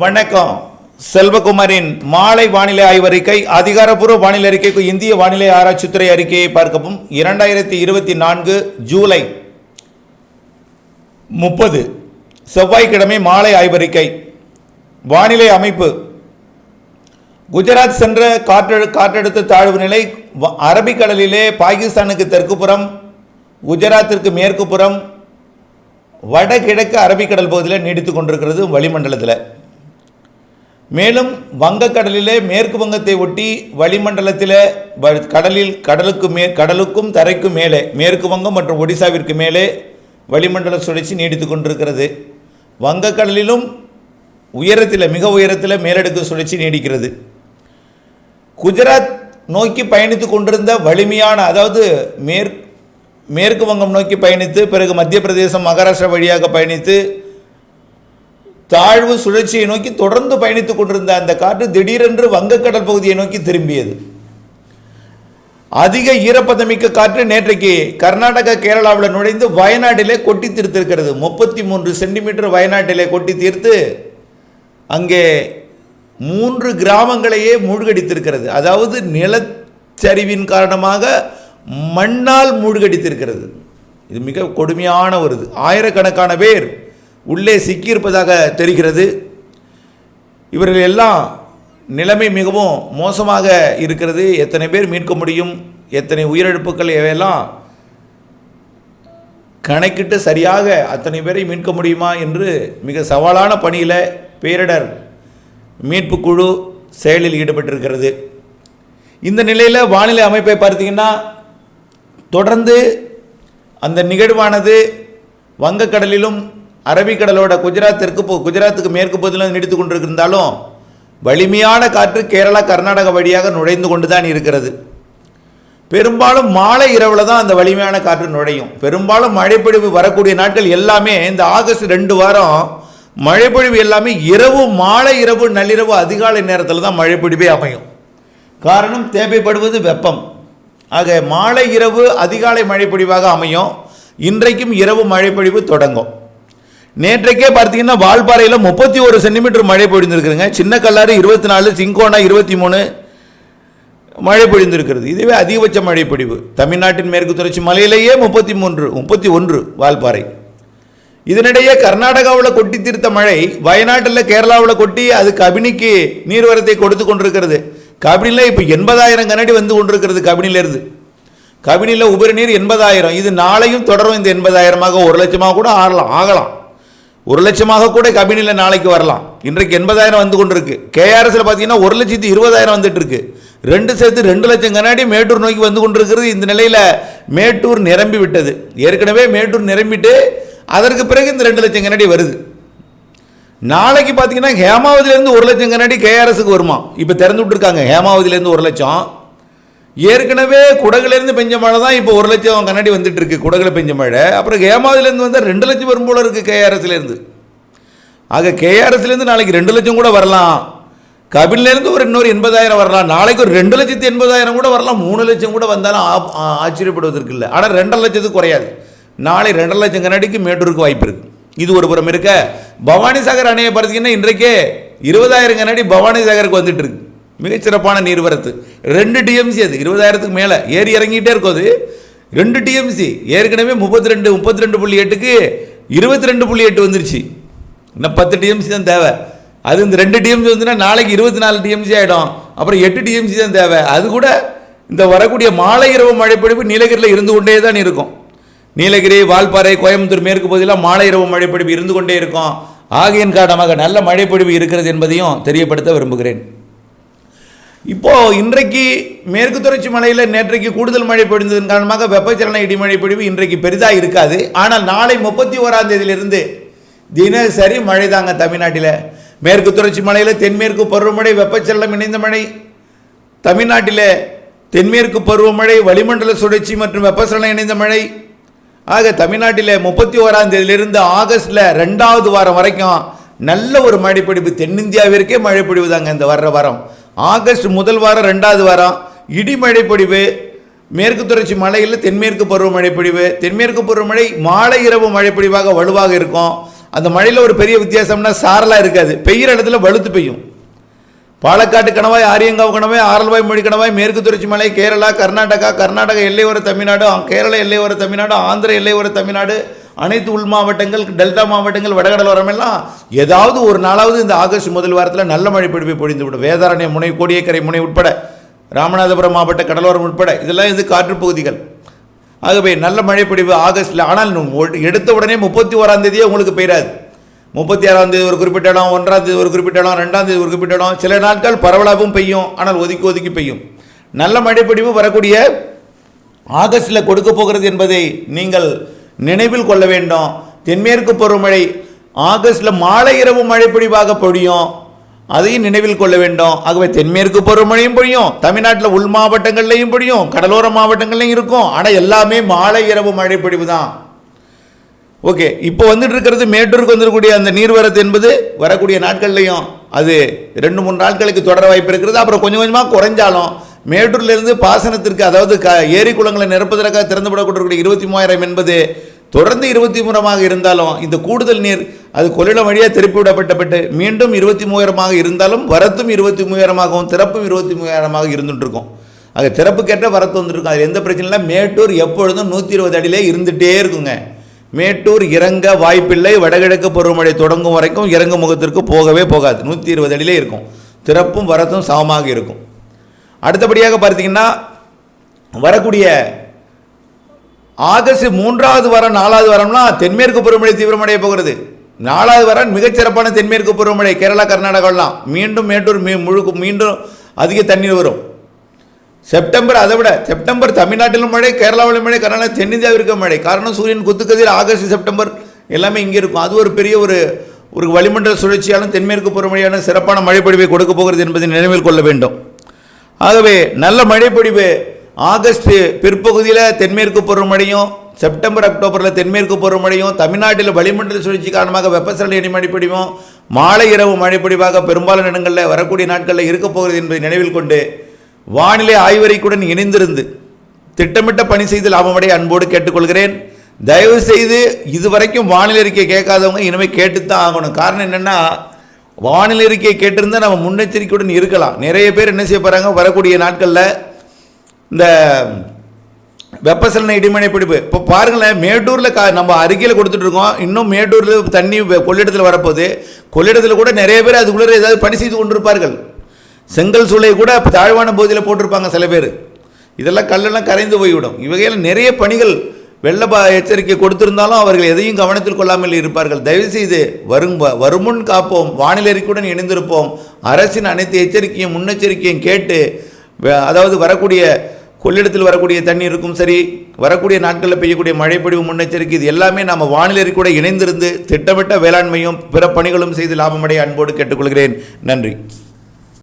வணக்கம். செல்வகுமாரின் மாலை வானிலை ஆய்வறிக்கை அதிகாரப்பூர்வ வானிலை அறிக்கைக்கு இந்திய வானிலை ஆராய்ச்சித்துறை அறிக்கையை பார்க்கவும். இரண்டாயிரத்தி இருபத்தி நான்கு ஜூலை முப்பது செவ்வாய்க்கிழமை மாலை ஆய்வறிக்கை. வானிலை அமைப்பு. குஜராத் சென்ற காற்றழு காற்றழுத்த தாழ்வு நிலை வ- அரபிக்கடலிலே பாகிஸ்தானுக்கு தெற்கு புறம் குஜராத்திற்கு மேற்கு புறம் வடகிழக்கு அரபிக்கடல் பகுதியில் நீடித்து கொண்டிருக்கிறது வளிமண்டலத்தில். மேலும் வங்கக்கடலிலே மேற்கு வங்கத்தை ஒட்டி வளிமண்டலத்தில் வ- கடலில் கடலுக்கு மே கடலுக்கும் தரைக்கும் மேலே மேற்கு வங்கம் மற்றும் ஒடிசாவிற்கு மேலே வளிமண்டல சுழற்சி நீடித்து கொண்டிருக்கிறது. வங்கக்கடலிலும் உயரத்தில் மிக உயரத்தில் மேலடுக்கு சுழற்சி நீடிக்கிறது. குஜராத் நோக்கி பயணித்து கொண்டிருந்த வலிமையான அதாவது மேற் மேற்கு வங்கம் நோக்கி பயணித்து பிறகு மத்திய பிரதேசம் மகாராஷ்டிரா வழியாக பயணித்து தாழ்வு சுழற்சியை நோக்கி தொடர்ந்து பயணித்துக் கொண்டிருந்த அந்த காற்று திடீரென்று வங்கக்கடல் பகுதியை நோக்கி திரும்பியது. அதிக ஈரப்பதமிக்க காற்று நேற்றைக்கு கர்நாடகா கேரளாவில் நுழைந்து வயநாட்டிலே கொட்டி தீர்த்திருக்கிறது. முப்பத்தி மூன்று சென்டிமீட்டர் வயநாட்டிலே கொட்டி தீர்த்து அங்கே மூன்று கிராமங்களையே மூழ்கடித்திருக்கிறது. அதாவது நிலச்சரிவின் காரணமாக மண்ணால் மூழ்கடித்திருக்கிறது. இது மிக கொடுமையான ஒரு இது. ஆயிரக்கணக்கான பேர் உள்ளே சிக்கியிருப்பதாக தெரிகிறது. இவர்கள் எல்லாம் நிலைமை மிகவும் மோசமாக இருக்கிறது. எத்தனை பேர் மீட்க முடியும்? எத்தனை உயிரிழப்புகள்? இவையெல்லாம் கணக்கிட்டு சரியாக அத்தனை பேரை மீட்க முடியுமா என்று மிக சவாலான பணியில் பேரிடர் மீட்பு குழு செயலில் ஈடுபட்டிருக்கிறது. இந்த நிலையில் வானிலை அமைப்பை பார்த்தீங்கன்னா தொடர்ந்து அந்த நிகழ்வானது வங்கக்கடலிலும் அரபிக்கடலோட குஜராத் தெற்கு போ- குஜராத்துக்கு மேற்கு பகுதியில் நீடித்து கொண்டிருந்தாலும் வலிமையான காற்று கேரளா கர்நாடகா வழியாக நுழைந்து கொண்டு தான் இருக்கிறது. பெரும்பாலும் மாலை இரவில் தான் அந்த வலிமையான காற்று நுழையும். பெரும்பாலும் மழைப்பொழிவு வரக்கூடிய நாட்கள் எல்லாமே இந்த ஆகஸ்ட் ரெண்டு வாரம் மழைப்பொழிவு எல்லாமே இரவு மாலை இரவு நள்ளிரவு அதிகாலை நேரத்தில் தான் மழைப்பொழிவே அமையும். காரணம் தேவைப்படுவது வெப்பம். ஆக மாலை இரவு அதிகாலை மழைப்பொழிவாக அமையும். இன்றைக்கும் இரவு மழைப்பொழிவு தொடங்கும். நேற்றைக்கே பார்த்தீங்கன்னா வால்பாறையில் முப்பத்தி ஒரு சென்டிமீட்டர் மழை பொழிந்திருக்குதுங்க. சின்ன கல்லாறு இருபத்தி நாலு சிங்கோனா இருபத்தி மூணு மழை பொழிந்திருக்கிறது. இதுவே அதிகபட்ச மழை பொழிவு. தமிழ்நாட்டின் மேற்கு தொடர்ச்சி மலையிலேயே முப்பத்தி மூன்று முப்பத்தி ஒன்று வால்பாறை. இதனிடையே கர்நாடகாவில் கொட்டி தீர்த்த மழை வயநாட்டில் கேரளாவில் கொட்டி அது கபினிக்கு நீர்வரத்தை கொடுத்து கொண்டிருக்கிறது. கபினியில் இப்போ எண்பதாயிரம் கனடி வந்து கொண்டிருக்கிறது கபினிலேருந்து. கபினியில் உபரி நீர் எண்பதாயிரம். இது நாளையும் தொடரும். இந்த எண்பதாயிரமாக ஒரு லட்சமாக கூட ஆகலாம் ஆகலாம். ஒரு லட்சமாக கூட கபினியில் நாளைக்கு வரலாம். இன்றைக்கு எண்பதாயிரம் வந்து கொண்டிருக்கு. கேஆர்எஸில் பார்த்தீங்கன்னா ஒரு லட்சத்தி இருபதாயிரம் வந்துட்டு இருக்கு ரெண்டு சேர்த்து ரெண்டு லட்சம் கண்ணாடி மேட்டூர் நோக்கி வந்து கொண்டிருக்கிறது. இந்த நிலையில் மேட்டூர் நிரம்பி விட்டது. ஏற்கனவே மேட்டூர் நிரம்பிட்டு அதற்கு பிறகு இந்த ரெண்டு லட்சம் கண்ணாடி வருது. நாளைக்கு பார்த்தீங்கன்னா ஹேமாவதிலேருந்து ஒரு லட்சம் கண்ணாடி கேஆர்எஸ்க்கு வருமா? இப்போ திறந்து விட்டுருக்காங்க. ஹேமாவதிலேருந்து ஒரு லட்சம். ஏற்கனவே குடகுலேருந்து பெஞ்ச மழை தான் இப்போ ஒரு லட்சம் கண்ணாடி வந்துட்டு இருக்கு குடகுல பெஞ்ச மழை. அப்புறம் ஹேமாவதிலேருந்து வந்தால் ரெண்டு லட்சம் வரும் போல இருக்கு கேஆர்எஸ்லேருந்து. ஆக கேஆர்எஸ்லேருந்து நாளைக்கு ரெண்டு லட்சம் கூட வரலாம். கபிலேருந்து ஒரு இன்னொரு எண்பதாயிரம் வரலாம். நாளைக்கு ஒரு ரெண்டு லட்சத்தி எண்பதாயிரம் கூட வரலாம். மூணு லட்சம் கூட வந்தாலும் ஆ- ஆச்சரியப்படுவதற்கு இல்லை. ஆனால் ரெண்டரை லட்சத்துக்கு குறையாது. நாளை ரெண்டரை லட்சம் கண்ணாடிக்கு மேட்டூருக்கு வாய்ப்பு இருக்கு. இது ஒரு புறம் இருக்க. பவானி சாகர் அணையை பார்த்தீங்கன்னா இன்றைக்கே இருபதாயிரம் கண்ணாடி பவானி சாகருக்கு வந்துட்டு இருக்கு மிகச்சிறப்பான நீர்வரத்து. ரெண்டு டிஎம்சி அது இருபதாயிரத்துக்கு மேலே. ஏறி இறங்கிட்டே இருக்கும் அது. ரெண்டு டிஎம்சி ஏற்கனவே முப்பத்தி ரெண்டு முப்பத்தி ரெண்டு புள்ளி எட்டுக்கு இருபத்தி ரெண்டு புள்ளி எட்டு வந்துருச்சு. இன்னும் பத்து டிஎம்சி தான் தேவை. அது இந்த ரெண்டு டிஎம்சி வந்துன்னா நாளைக்கு இருபத்தி நாலு டிஎம்சி ஆகிடும் அப்புறம் எட்டு டிஎம்சி தான் தேவை. அது கூட இந்த வரக்கூடிய மாலை இரவு மழைப்பிடிப்பு நீலகிரியில் இருந்து கொண்டே தான் இருக்கும். நீலகிரி வால்பாறை கோயம்புத்தூர் மேற்கு பகுதியில் மாலை இரவு மழைப்பிடிப்பு இருந்து கொண்டே இருக்கும். ஆகையின் காரணமாக நல்ல மழைப்பொழிவு இருக்கிறது என்பதையும் தெரியப்படுத்த விரும்புகிறேன். இப்போ இன்றைக்கு மேற்கு தொடர்ச்சி மலையில் நேற்றைக்கு கூடுதல் மழை பொழிந்ததன் காரணமாக வெப்பச்சலன இடிமழை பொழிவு இன்றைக்கு பெரிதாக இருக்காது. ஆனால் நாளை முப்பத்தி ஓராம் தேதியிலிருந்து தினசரி மழை தாங்க தமிழ்நாட்டில். மேற்கு தொடர்ச்சி மலையில் தென்மேற்கு பருவமழை வெப்பச்சலனம் இணைந்த மழை. தமிழ்நாட்டில் தென்மேற்கு பருவமழை வளிமண்டல சுழற்சி மற்றும் வெப்பச்சலனம் இணைந்த மழை. ஆக தமிழ்நாட்டில் முப்பத்தி ஓராம் தேதியிலிருந்து ஆகஸ்டில் ரெண்டாவது வாரம் வரைக்கும் நல்ல ஒரு மழைப்பொழிவு தென்னிந்தியாவிற்கே மழைப்பொழிவு தாங்க இந்த வர்ற வாரம். ஆகஸ்ட் முதல் வாரம் ரெண்டாவது வாரம் இடி மழைப்பொழிவு மேற்கு தொடர்ச்சி மலையில் தென்மேற்கு பருவமழை பொழிவு தென்மேற்கு பருவமழை மாலை இரவு மழைப்பொழிவாக வலுவாக இருக்கும். அந்த மழையில் ஒரு பெரிய வித்தியாசம்னா சாரலாக இருக்காது. பெய்கிற இடத்துல வலுத்து பெய்யும். பாலக்காட்டு கணவாய் ஆரியங்காவு கணவாய் ஆரல்வாய் மொழி கணவாய் மேற்கு தொடர்ச்சி மலை கேரளா கர்நாடகா கர்நாடக எல்லையோர தமிழ்நாடு கேரள எல்லையோர தமிழ்நாடு ஆந்திர எல்லையோர தமிழ்நாடு அனைத்து உள் மாவட்டங்கள் டெல்டா மாவட்டங்கள் வடகடலோரம் எல்லாம் ஏதாவது ஒரு நாளாவது இந்த ஆகஸ்ட் முதல் வாரத்தில் நல்ல மழை பொழிவை பொழிந்து விடும். வேதாரண்யம் முனை கோடியக்கரை முனை உட்பட ராமநாதபுரம் மாவட்ட கடலோரம் உட்பட இதெல்லாம் இது காற்று பகுதிகள். ஆகவே நல்ல மழை பொழிவு ஆகஸ்டில் ஆனால் ஒ- எடுத்த உடனே முப்பத்தி ஓராம் தேதியே உங்களுக்கு பெய்யாது. முப்பத்தி ஆறாம் தேதி ஒரு குறிப்பிட்ட இடம் ஒன்றாம் தேதி ஒரு குறிப்பிட்ட இடம் ரெண்டாம் தேதி ஒரு குறிப்பிட்ட இடம். சில நாட்கள் பரவலாகவும் பெய்யும் ஆனால் ஒதுக்கி ஒதுக்கி பெய்யும். நல்ல மழைப்பிடிவு வரக்கூடிய ஆகஸ்டில் கொடுக்க போகிறது என்பதை நீங்கள் நினைவில் கொள்ள வேண்டும். தென்மேற்கு பருவமழை ஆகஸ்டில் மாலை இரவு மழைப்பொழிவாக பொழியும். அதையும் நினைவில் கொள்ள வேண்டும். ஆகவே தென்மேற்கு பருவமழையும் பொழியும். தமிழ்நாட்டில் உள் மாவட்டங்கள்லையும் பொழியும். கடலோர மாவட்டங்கள்லையும் இருக்கும். ஆனால் எல்லாமே மாலை இரவு மழைப்பொழிவு தான். ஓகே இப்போ வந்துட்டு இருக்கிறது மேட்டூருக்கு வந்துருக்கூடிய அந்த நீர்வரத்து என்பது வரக்கூடிய நாட்கள்லையும் அது ரெண்டு மூணு நாட்களுக்கு தொடர வாய்ப்பு இருக்கிறது அப்புறம் கொஞ்சம் கொஞ்சமாக குறைஞ்சாலும் மேட்டூர்லேருந்து பாசனத்திற்கு அதாவது க ஏரி குளங்களை நிரப்புவதற்காக திறந்து விடக்கூடிய இருபத்தி மூவாயிரம் என்பது தொடர்ந்து இருபத்தி மூணமாக இருந்தாலும் இந்த கூடுதல் நீர் அது கொள்ளிடம் வழியாக திருப்பிவிடப்பட்டப்பட்டு மீண்டும் இருபத்தி மூவாயிரமாக இருந்தாலும் வரத்தும் இருபத்தி மூவாயிரமாகவும் திறப்பும் இருபத்தி மூவாயிரமாக இருந்துட்டுருக்கும். அது திறப்புக்கேற்ற வரத்து வந்துருக்கும் அது எந்த பிரச்சனையும் இல்லை. மேட்டூர் எப்பொழுதும் நூற்றி இருபது அடியிலே இருந்துகிட்டே இருக்குங்க. மேட்டூர் இறங்க வாய்ப்பில்லை. வடகிழக்கு பருவமழை தொடங்கும் வரைக்கும் இறங்கு முகத்திற்கு போகவே போகாது. நூற்றி இருபது அடியிலே இருக்கும். திறப்பும் வரத்தும் சமமாக இருக்கும். அடுத்தபடியாக பார்த்தீங்கன்னா வரக்கூடிய ஆகஸ்ட் மூன்றாவது வாரம் நாலாவது வாரம்னா தென்மேற்கு பருவமழை தீவிரமடைய போகிறது. நாலாவது வாரம் மிகச்சிறப்பான தென்மேற்கு பருவமழை கேரளா கர்நாடகாலாம் மீண்டும் மேட்டூர் மீ முழுக்க மீண்டும் அதிக தண்ணீர் வரும். செப்டம்பர் அதை விட செப்டம்பர் தமிழ்நாட்டிலும் மழை கேரளாவிலும் மழை கர்நாடகா தென்னிந்தியாவிற்கு மழை. காரணம் சூரியன் குத்துக்கதிர் ஆகஸ்ட் செப்டம்பர் எல்லாமே இங்கே இருக்கும். அது ஒரு பெரிய ஒரு ஒரு வளிமண்டல சுழற்சியாலும் தென்மேற்கு பருவமழையான சிறப்பான மழைப்பொழிவை கொடுக்க போகிறது என்பதை நினைவில் கொள்ள வேண்டும். ஆகவே நல்ல மழைப்பொழிவு ஆகஸ்ட் பிற்பகுதியில் தென்மேற்கு பருவமழையும் செப்டம்பர் அக்டோபரில் தென்மேற்கு பருவமழையும் தமிழ்நாட்டில் வளிமண்டல சுழற்சி காரணமாக வெப்பசலன இடி மாலை இரவு மழைப்பொழிவாக பெரும்பாலான இடங்களில் வரக்கூடிய நாட்களில் இருக்கப் போகிறது என்பதை நினைவில் கொண்டு வானிலை ஆய்வறிக்கையுடன் இணைந்திருந்து திட்டமிட்ட பணி செய்து லாபமடைய அன்போடு கேட்டுக்கொள்கிறேன். தயவு செய்து இதுவரைக்கும் வானிலை அறிக்கை கேட்காதவங்க இனிமேல் கேட்டுத்தான் ஆகணும். காரணம் என்னென்னா வானிலை அறிக்கை கேட்டிருந்தால் நம்ம முன்னெச்சரிக்கையுடன் இருக்கலாம். நிறைய பேர் என்ன செய்ய போகிறாங்க வரக்கூடிய நாட்களில் இந்த வெப்பசலன இடிமனை பிடிப்பு. இப்போ பாருங்களேன் மேட்டூரில் கா நம்ம அருகில் கொடுத்துட்ருக்கோம். இன்னும் மேட்டூரில் தண்ணி கொள்ளிடத்தில் வரப்போகுது. கொள்ளிடத்தில் கூட நிறைய பேர் அதுக்குள்ளே ஏதாவது பணி செய்து கொண்டிருப்பார்கள். செங்கல் சூளை கூட தாழ்வான பகுதியில் போட்டிருப்பாங்க சில பேர். இதெல்லாம் கல்லெல்லாம் கரைந்து போய்விடும். இவ்வகையில் நிறைய பணிகள் வெள்ள ப எச்சரிக்கை கொடுத்திருந்தாலும் அவர்கள் எதையும் கவனத்தில் கொள்ளாமல் இருப்பார்கள். தயவுசெய்து வரும் வருமுன் காப்போம். வானிலை அறிக்கையுடன் இணைந்திருப்போம். அரசின் அனைத்து எச்சரிக்கையும் முன்னெச்சரிக்கையும் கேட்டு வ- அதாவது வரக்கூடிய கொள்ளிடத்தில் வரக்கூடிய தண்ணீருக்கும் சரி. வரக்கூடிய நாட்களில் பெய்யக்கூடிய மழைப்பொழிவு முன்னெச்சரிக்கை இது எல்லாமே நம்ம வானிலை கூட இணைந்திருந்து திட்டமிட்ட வேளாண்மையும் பிற பணிகளும் செய்து லாபமடைய அன்போடு கேட்டுக்கொள்கிறேன். நன்றி.